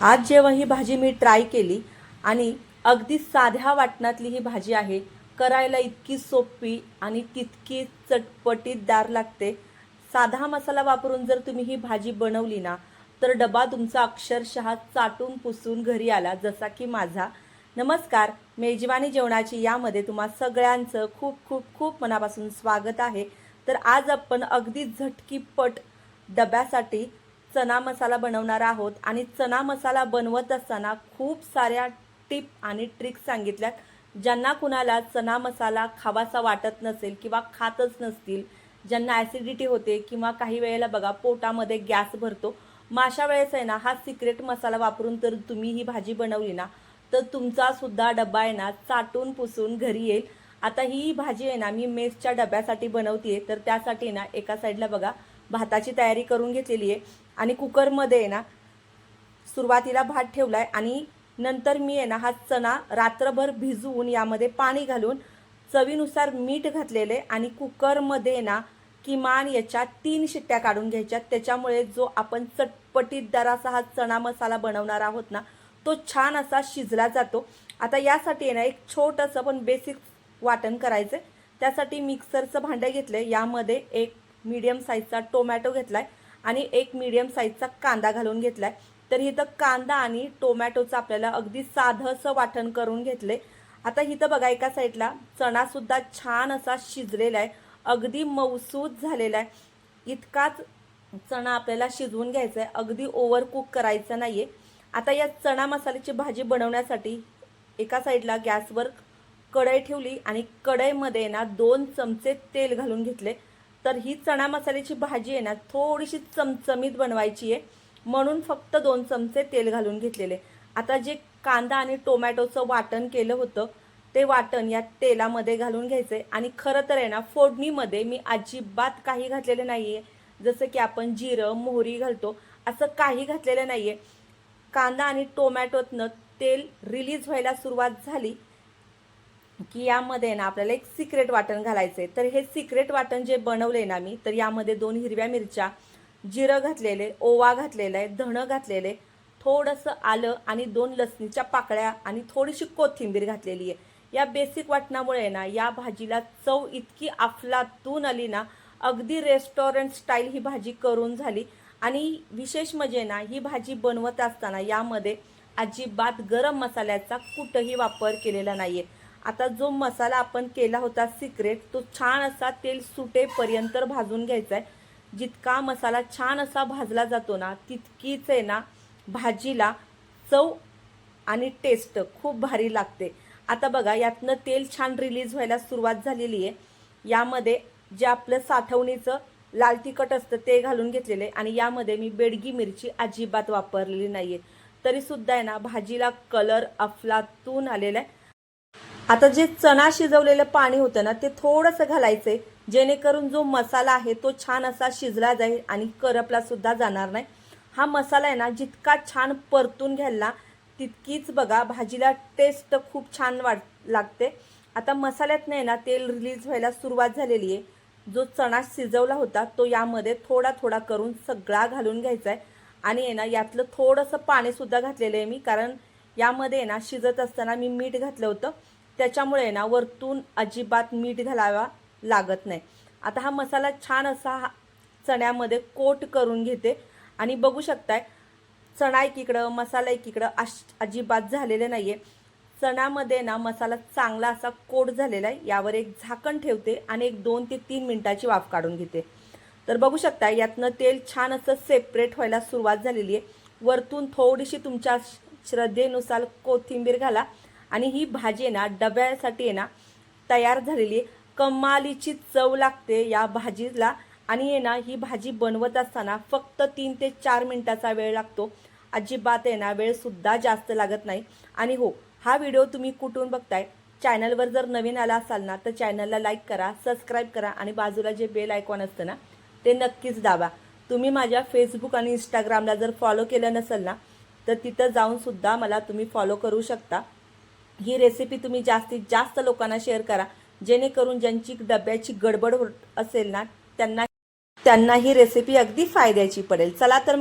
आज जेव्हा ही भाजी मी ट्राय केली आणि अगदी साध्या वाटणातली ही भाजी आहे करायला इतकी सोपी आणि तितकी चटपटीतदार लागते. साधा मसाला वापरून जर तुम्ही ही भाजी बनवली ना तर डबा तुमचा अक्षरशः चाटून पुसून घरी आला जसा की माझा. नमस्कार मेजवानी जेवणाची यामध्ये तुम्हा सगळ्यांचं खूप खूप खूप मनापासून स्वागत आहे. तर आज आपण अगदी झटकीपट डब्यासाठी चना मसाला बनवणार आहोत. आणि चना मसाला बनवत असताना खूप साऱ्या टिप आणि ट्रिक्स सांगितल्यात. ज्यांना कुणाला चना मसाला खावासा वाटत नसेल किंवा खातच नसतील ज्यांना ॲसिडिटी होते किंवा काही वेळेला बघा पोटामध्ये गॅस भरतो मग अशा वेळेस आहे ना हा सिक्रेट मसाला वापरून तर तुम्ही ही भाजी बनवली ना तर तुमचा सुद्धा डबा आहे ना चाटून पुसून घरी येईल. आता ही भाजी आहे ना मी मेसच्या डब्यासाठी बनवतीये तर त्यासाठी ना एका साईडला बघा भाताची तयारी करून घेतलेली आहे. आणि कुकरमध्ये आहे ना सुरुवातीला भात ठेवला आहे आणि नंतर मी आहे ना हा चणा रात्रभर भिजवून यामध्ये पाणी घालून चवीनुसार मीठ घातलेले आणि कुकरमध्ये आहे ना किमान याच्या तीन शिट्ट्या काढून घ्यायच्या त्याच्यामुळे जो आपण चटपटीतदार असा हा चणा मसाला बनवणार आहोत ना तो छान असा शिजला जातो. आता यासाठी आहे ना एक छोटंसं पण बेसिक वाटण करायचं त्यासाठी मिक्सरचं भांडं घेतलं यामध्ये एक मीडियम साईजचा टोमॅटो घेतला आहे आणि एक मीडियम साईजचा कांदा घालून घेतला आहे तर इथं कांदा आणि टोमॅटोचं आपल्याला अगदी साधंसं वाटण करून घेतले. आता इथं बघा एका साईडला चणासुद्धा छान असा शिजलेला आहे. अगदी मऊसूद झालेला आहे. इतकाच चणा आपल्याला शिजवून घ्यायचा आहे. अगदी ओव्हर कुक करायचं नाही आहे आता या चणा मसाल्याची भाजी बनवण्यासाठी एका साईडला गॅसवर कढई ठेवली आणि कढईमध्ये ना दोन चमचे तेल घालून घेतले. तर ही चणा मसाल्याची भाजी आहे ना थोडीशी चमचमीत बनवायची आहे. म्हणून फक्त दोन चमचे तेल घालून घेतलेले. आता जे कांदा आणि टोमॅटोचं वाटण केलं होतं ते वाटण या तेलामध्ये घालून घ्यायचंय. आणि खरं तर आहे ना फोडणीमध्ये मी अजिबात काही घातलेलं आहे जसं की आपण जिरं मोहरी घालतो असं काही घातलेलं नाही आहे कांदा आणि टोमॅटोतनं तेल रिलीज व्हायला सुरुवात झाली. की यामध्ये ना आपल्याला एक सिक्रेट वाटण घालायचं आहे तर हे सिक्रेट वाटण जे बनवले ना मी तर यामध्ये दोन हिरव्या मिरच्या जिरं घातलेले ओवा घातलेला आहे धणं घातलेले थोडंसं आलं आणि दोन लसणीच्या पाकळ्या आणि थोडीशी कोथिंबीर घातलेली आहे. या बेसिक वाटणामुळे ना या भाजीला चव इतकी अफलातून आली ना अगदी रेस्टॉरंट स्टाईल ही भाजी करून झाली. आणि विशेष म्हणजे ना ही भाजी बनवत असताना यामध्ये अजिबात गरम मसाल्याचा कुठंही वापर केलेला नाही आहे आता जो मसाला आपण केला होता सिक्रेट तो छान असा तेल सुटेपर्यंत भाजून घ्यायचा आहे जितका मसाला छान असा भाजला जातो ना तितकीच आहे ना भाजीला चव आणि टेस्ट खूप भारी लागते. आता बघा यातनं तेल छान रिलीज व्हायला सुरुवात झालेली आहे. यामध्ये जे आपलं साठवणीचं लाल तिखट असतं ते घालून घेतलेले आणि यामध्ये मी बेडगी मिरची अजिबात वापरलेली नाही आहे तरीसुद्धा आहे ना भाजीला कलर अफलातून आलेला आहे आता जे चणा शिजवलेलं पाणी होतं ना ते थोडंसं घालायचंय. जेणेकरून जो मसाला आहे तो छान असा शिजला जाईल आणि करपला सुद्धा जाणार नाही. हा मसाला आहे ना जितका छान परतून घ्यायला तितकीच बघा भाजीला टेस्ट खूप छान वाट लागते. आता मसाल्यात नाही ना तेल रिलीज व्हायला सुरुवात झालेली आहे. जो चणा शिजवला होता तो यामध्ये थोडा थोडा करून सगळा घालून घ्यायचा आहे आणि आहे ना यातलं थोडंसं पाणीसुद्धा घातलेलं आहे मी कारण यामध्ये आहे ना शिजत असताना मी मीठ घातलं होतं. त्याच्यामुळे आहे ना वरतून अजिबात मीठ घालावा लागत नाही. आता हा मसाला छान असा हा चण्यामध्ये कोट करून घेते. आणि बघू शकताय चणा एकीकडं मसाला एकीकडं अश अजिबात झालेले नाही आहे चणामध्ये ना मसाला चांगला असा कोट झालेला आहे. यावर एक झाकण ठेवते आणि एक दोन ते तीन मिनटाची वाफ काढून घेते. तर बघू शकता यातनं तेल छान असं सेपरेट व्हायला सुरुवात झालेली आहे. वरतून थोडीशी तुमच्या श्रद्धेनुसार कोथिंबीर घाला. आणि ही भाजी आहे ना डब्यासाठी आहे ना तयार झालेली कमालीची चव लागते या भाजीला. आणि आहे ना ही भाजी बनवत असताना फक्त तीन ते चार मिनिटाचा वेळ लागतो. अजिबात आहे ना वेळसुद्धा जास्त लागत नाही. आणि हो हा व्हिडिओ तुम्ही कुठून बघताय? चॅनलवर जर नवीन आला असाल ना तर चॅनलला लाईक करा सबस्क्राईब करा आणि बाजूला जे बेल आयकॉन असतं ना ते नक्कीच दाबा. तुम्ही माझ्या फेसबुक आणि इंस्टाग्रामला जर फॉलो केलं नसेल ना तर तिथं जाऊनसुद्धा मला तुम्ही फॉलो करू शकता. ही रेसिपी तुम्ही जास्तीत जास्त लोकांना शेअर करा. जेणेकरून ज्यांची डब्याची गडबड होत असेल ना त्यांना त्यांना ही रेसिपी अगदी फायद्याची पडेल. चला तर